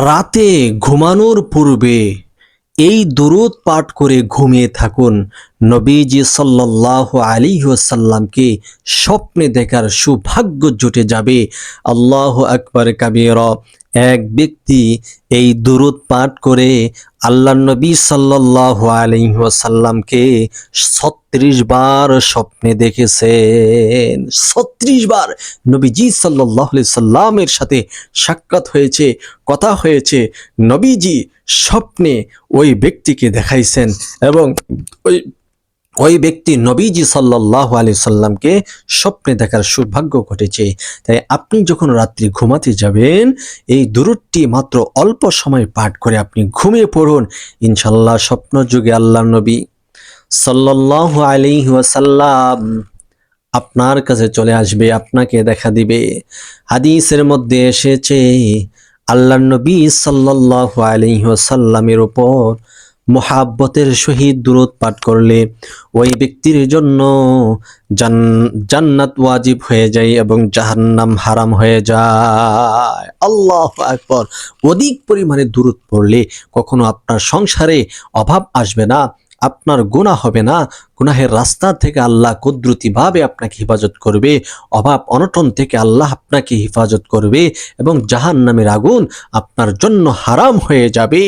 রাতে ঘুমানোর পূর্বে এই দুরুদ পাঠ করে ঘুমিয়ে থাকুন। নবীজি সাল্লাহ আলী সাল্লামকে স্বপ্নে দেখার সৌভাগ্য জুটে যাবে। আল্লাহ আকবর কাবির। এক ব্যক্তি এই দুরুদ পাঠ করে আল্লাহ নবী সাল্লাহ আলী সাল্লামকে ছত্রিশ বার স্বপ্নে দেখেছেন। ছত্রিশ বার নবীজি সাল্লাহ সাল্লামের সাথে সাক্ষাৎ হয়েছে, কথা হয়েছে। নবীজি স্বপ্নে ওই ব্যক্তিকে দেখাইছেন এবং ওই ওই ব্যক্তি নবীজি সাল্লাহ আলি সাল্লামকে স্বপ্নে দেখার সৌভাগ্য ঘটেছে। তাই আপনি যখন রাত্রি ঘুমাতে যাবেন, এই দূরটি মাত্র অল্প সময় পাঠ করে আপনি ঘুমিয়ে পড়ুন। ইনশাল্লাহ স্বপ্ন যুগে আল্লাহ নবী সাল্লাহ আলি ওয়াসাল্লাম আপনার কাছে চলে আসবে, আপনাকে দেখা দিবে। হাদিসের মধ্যে এসেছে আল্লাহ নবী সাল্লাহ আলহিহাসাল্লামের ওপর মোহাব্বতের সহিত দূরত পাঠ করলে ওই ব্যক্তির জন্য জান্নাত ওয়াজিব হয়ে যায় এবং জাহান্নাম হারাম হয়ে যায়। আল্লাহ আকবর। অধিক পরিমাণে দূরত পড়লে কখনো আপনার সংসারে অভাব আসবে না, আপনার গুণা হবে না, গুনাহের রাস্তা থেকে আল্লাহ কুদরতিভাবে আপনাকে হেফাজত করবে, অভাব অনটন থেকে আল্লাহ আপনাকে হেফাজত করবে এবং জাহান নামের আগুন আপনার জন্য হারাম হয়ে যাবে।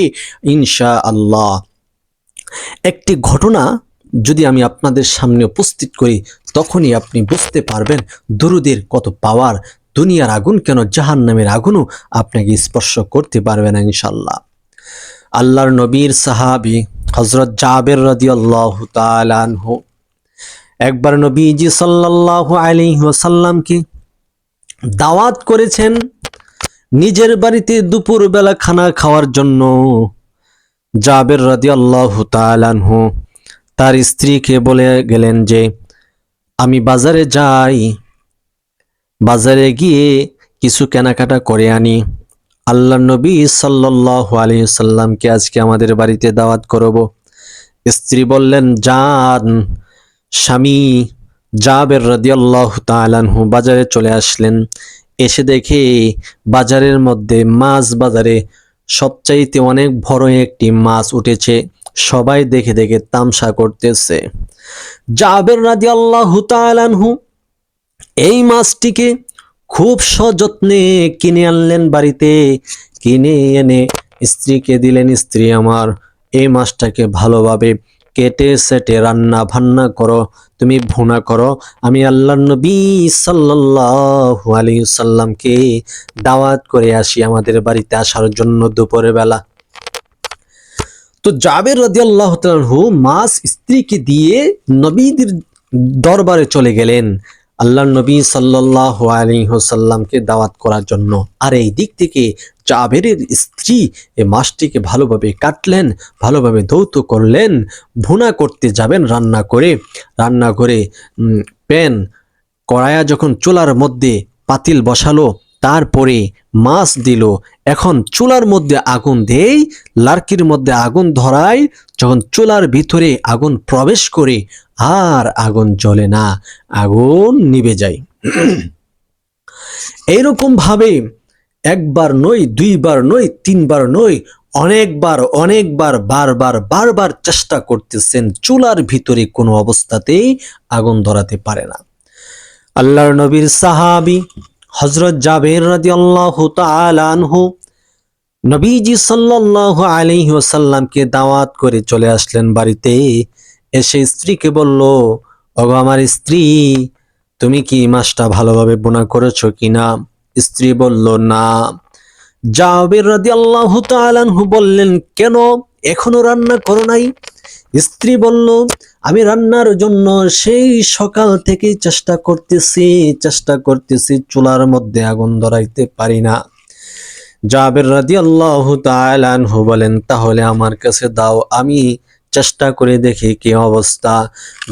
ইনশা আল্লাহ একটি ঘটনা যদি আমি আপনাদের সামনে উপস্থিত করি, তখনই আপনি বুঝতে পারবেন দুরুদের কত পাওয়ার। দুনিয়ার আগুন কেন জাহান নামের আগুনও আপনাকে স্পর্শ করতে পারবে না ইনশাল্লাহ আল্লাহর নবীর সাহাবি হজরত জাবের রাদিয়াল্লাহ তাআলাহু একবার নবীজি সাল্লাল্লাহু আলাইহি ওয়াসাল্লামকে দাওয়াত করেছেন নিজের বাড়িতে দুপুরবেলা খানা খাওয়ার জন্য। জাবের রাদিয়াল্লাহু তাআলাহু তার স্ত্রীকে বলে গেলেন যে, আমি বাজারে যাই, বাজারে গিয়ে কিছু কেনাকাটা করে আনি। আল্লাহ নবী সাল্লাল্লাহু আলাইহি সাল্লামকে আজকে আমাদের বাড়িতে দাওয়াত করব? স্ত্রী বললেন যান স্বামী জাবের রাদিয়াল্লাহু তাআলাহু বাজারে চলে আসলেন। এসে দেখে বাজারের মধ্যে মাছ বাজারে সবচাইতে অনেক বড় একটি মাছ উঠেছে। সবাই দেখে দেখে তামসা করতেছে। জাবের রাজি আল্লাহ তাআলাহু এই মাছটিকে খুব সযত্নে কিনে আনলেন বাড়িতে। কিনে এনে স্ত্রীকে দিলেন, স্ত্রী আমার, এই মাছটাকে ভালোভাবে কেটে সেটে রান্না ভান্না করো, তুমি ভুনা করো। আমি আল্লাহ নবী সাল্লাহ আলাইহি সাল্লামকে দাওয়াত করে আসি আমাদের বাড়িতে আসার জন্য দুপুরের বেলা। তো জাবের রাজি আল্লাহ মাস স্ত্রীকে দিয়ে নবীদের দরবারে চলে গেলেন। আল্লাহ নবী সাল্লাহ আলী হোসাল্লামকে দাওয়াত করার জন্য। আর এই দিক থেকে জাবেরের স্ত্রী এ মাছটিকে ভালোভাবে কাটলেন, ভালোভাবে ধৌত করলেন, ভুনা করতে যাবেন রান্না করে। রান্না করে প্যান, কড়াইয়া যখন চুলার মধ্যে পাতিল বসালো তারপরে মাছ দিল। এখন চুলার মধ্যে আগুন দেই, লার্কির মধ্যে আগুন ধরায় যখন চুলার ভিতরে আগুন প্রবেশ করে, আর আগুন জ্বলে না, আগুন নিভে যায়। এইরকম ভাবে একবার নই দুইবার নই তিনবার নই অনেকবার অনেকবার, বারবার বারবার চেষ্টা করতেছেন, চুলার ভিতরে কোনো অবস্থাতেই আগুন ধরাতে পারে না। আল্লাহর নবীর সাহাবি হজরত জাবের রাদিয়াল্লাহু তাআলা আনহু নবীজি সাল্লাল্লাহু আলাইহি ওয়াসাল্লামকে দাওয়াত করে চলে আসলেন বাড়িতে। এসে স্ত্রীকে বলল, ওগো আমার স্ত্রী, তুমি কি মাছটা ভালোভাবে বোনা করেছ কিনা? স্ত্রী বলল, না। জাবের রাদিয়াল্লাহু তাআলা আনহু বললেন, কেন? এখনও রান্না করো নাই? স্ত্রী বলল আমি রান্নার জন্য সেই সকাল থেকেই চেষ্টা করতেছি চেষ্টা করতেছি চুলার মধ্যে আগুন ধরাইতে পারি না। জাবের রাদিয়াল্লাহু তাআলা আনহু বলেন, তাহলে আমার কাছে দাও, আমি চেষ্টা করে দেখি কি অবস্থা।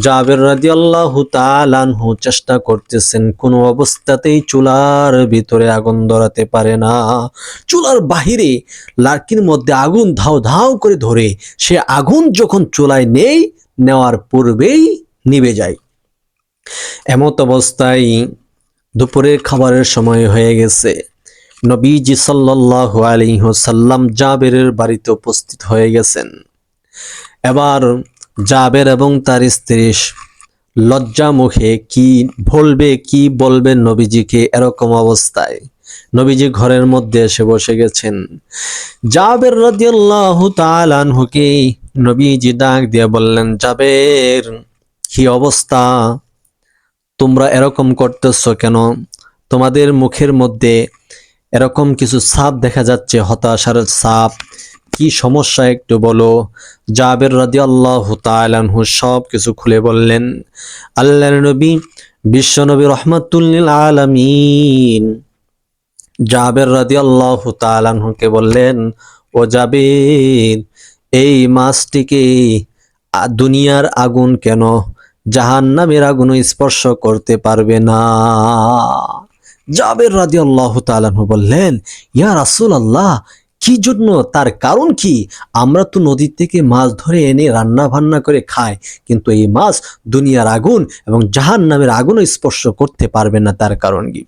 জাবের রাদিয়াল্লাহু তাআলা আনহু চেষ্টা করতেছেন, কোনো অবস্থাতেই চুলার ভিতরে আগুন ধরাতে পারে না। চুলার বাহিরে লার্কির মধ্যে আগুন ধাও ধাও করে ধরে, সে আগুন যখন চুলায় নেই নেওয়ার পূর্বেই নিভে যায়। এমত অবস্থায় দুপুরের খাবারের সময় হয়ে গেছে। নবীজি সাল্লাল্লাহু আলাইহি ওয়াসাল্লাম জাবেরের বাড়িতে উপস্থিত হয়ে গেছেন। এবার জাবের এবং তার স্ত্রী লজ্জা মুখে কি বলবে কি বলবেন নবীজিকে এরকম অবস্থায়? নবীজি ঘরের মধ্যে এসে বসে গেছেন। জাবের রাদিয়াল্লাহু তাআলা আনহুকে নবীজি ডাক দিয়ে বললেন, জাবের, কি অবস্থা? তোমরা এরকম করতেছো কেন? তোমাদের মুখের মধ্যে এরকম কিছু সাপ দেখা যাচ্ছে, হতাশার সাপ। কি সমস্যা একটু বলো। জাবের রাদি আল্লাহ তালানহু সব কিছু খুলে বললেন আল্লাহ নবী বিশ্বনবী রহমাতুল্লিল আলামিন। জাবের রাদি আল্লাহ তালানহুকে বললেন, ও জাবির এই মাছটিকে দুনিয়ার আগুন কেন? জাহান্নামের আগুন স্পর্শ করতে পারবে না। জাবের রাদি আল্লাহ তালানহু বললেন, ইয়া রাসুল আল্লাহ কি জন্য? তার কারণ কি? আমরা তো নদীর থেকে মাছ ধরে এনে রান্না বান্না করে খাই, কিন্তু এই মাছ দুনিয়ার আগুন এবং জাহান নামের আগুনও স্পর্শ করতে পারবে না। তার কারণ কি?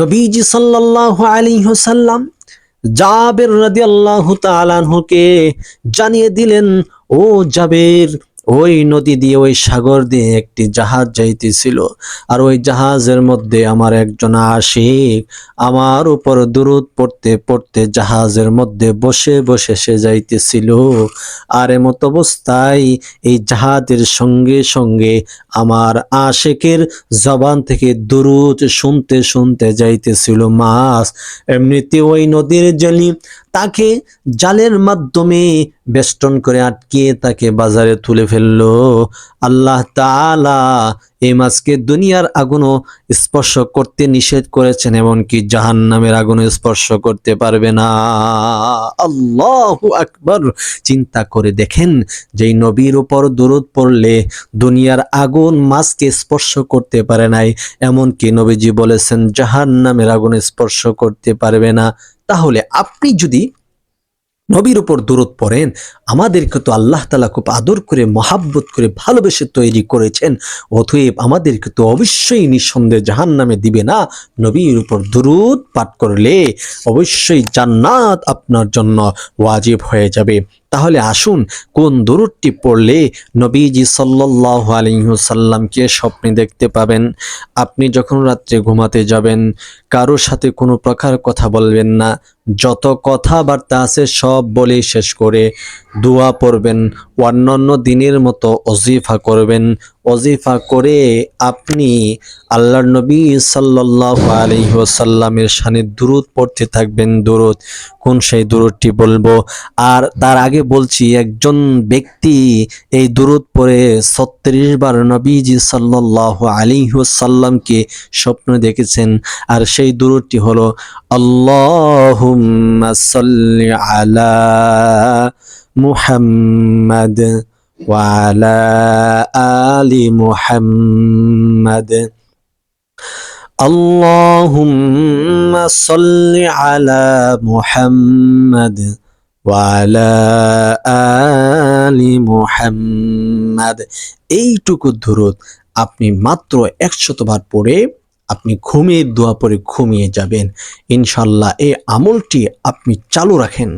নবীজি সাল্লাল্লাহু আলাইহি ওয়াসাল্লাম জাবের রাদিয়াল্লাহু তাআলা আনহুকে জানিয়ে দিলেন ও জাবের ওই নদী দিয়ে, ওই সাগর দিয়ে একটি জাহাজ যাইতেছিল। আর ওই জাহাজের মধ্যে আমার একজন আশিক আমার উপর দুরুদ পড়তে পড়তে জাহাজের মধ্যে বসে বসে সে যাইতেছিল। আর এমত অবস্থায় এই জাহাজের সঙ্গে সঙ্গে আমার আশেকের জবান থেকে দুরুদ শুনতে শুনতে যাইতেছিল মাছ। এমনিতে ওই নদীর জলি তাকে জালের মাধ্যমে বেষ্টন করে আটকিয়ে তাকে বাজারে তুলে ফেলল। আল্লাহ তাআলা এই মাছকে দুনিয়ার আগুনও স্পর্শ করতে নিষেধ করেছেন, এমনকি জাহান নামের আগুনও স্পর্শ করতে পারবে না। আল্লাহ আকবার। চিন্তা করে দেখেন, যেই নবীর উপর দূরত পড়লে দুনিয়ার আগুন মাছকে স্পর্শ করতে পারে নাই, এমনকি নবীজি বলেছেন জাহান নামের আগুন স্পর্শ করতে পারবে না। তাহলে আপনি যদি নবীর উপর দূরত পড়েন। আমাদেরকে তো আল্লাহ তালা খুব আদর করে, মহাব্বত করে, ভালোবেসে তৈরি করেছেন। অতএব আমাদেরকে তো অবশ্যই নিঃসন্দেহে জাহান নামে দিবে না। নবীর উপর দুরুদ পাঠ করলে অবশ্যই জান্নাত আপনার জন্য ওয়াজিব হয়ে যাবে। তাহলে আসুন, কোন দুরুদটি পড়লে নবীজি সাল্লাল্লাহু আলাইহি সাল্লামকে স্বপ্নে দেখতে পাবেন? আপনি যখন রাত্রে ঘুমাতে যাবেন কারোর সাথে কোনো প্রকার কথা বলবেন না। যত কথাবার্তা আছে সব বলে শেষ করে দোয়া পড়বেন, অন্যান্য দিনের মতো অজিফা করবেন। অজিফা করে আপনি আল্লাহর নবী সাল্লাল্লাহু আলাইহি ওয়াসাল্লামের শানে দুরুদ পড়তে থাকবেন। দুরুদ, কোন সেই দুরুদটি বলব? আর তার আগে বলছি, একজন ব্যক্তি এই দুরুদ পড়ে ছত্রিশ বার নবীজি সাল্লাল্লাহু আলাইহি ওয়াসাল্লামকে স্বপ্ন দেখেছেন। আর সেই দুরুদটি হলো সাল্লি আলা মুহাম্মাদ وعلى آل محمد اللهم صل على محمد وعلى آل محمد এইটুকু দূরত আপনি মাত্র একশতবার পড়ে আপনি ঘুমিয়ে দোয়া পরে ঘুমিয়ে যাবেন ইনশাল্লাহ এই আমলটি আপনি চালু রাখেন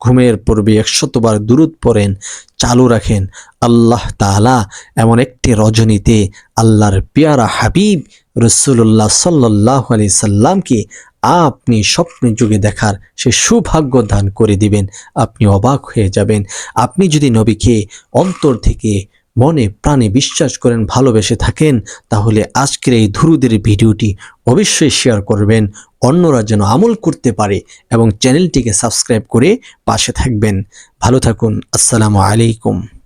ঘুমের পূর্বে একশতবার দূরত পড়েন, চালু রাখেন আল্লাহ তালা এমন একটি রজনীতে। আল্লাহর পেয়ারা হাবিব রসুল্লাহ সাল্লাহ আলি সাল্লামকে আপনি স্বপ্নে যুগে দেখার সে সৌভাগ্য দান করে দিবেন। আপনি অবাক হয়ে যাবেন। আপনি যদি নবীকে অন্তর থেকে মনে প্রাণে বিশ্বাস করেন, ভালোবেসে থাকেন, তাহলে আজকের এই ধুরুদের ভিডিওটি অবশ্যই শেয়ার করবেন। অন্যরা যেন আমল করতে পারে এবং চ্যানেলটিকে সাবস্ক্রাইব করে পাশে থাকবেন। ভালো থাকুন, আসসালামু আলাইকুম।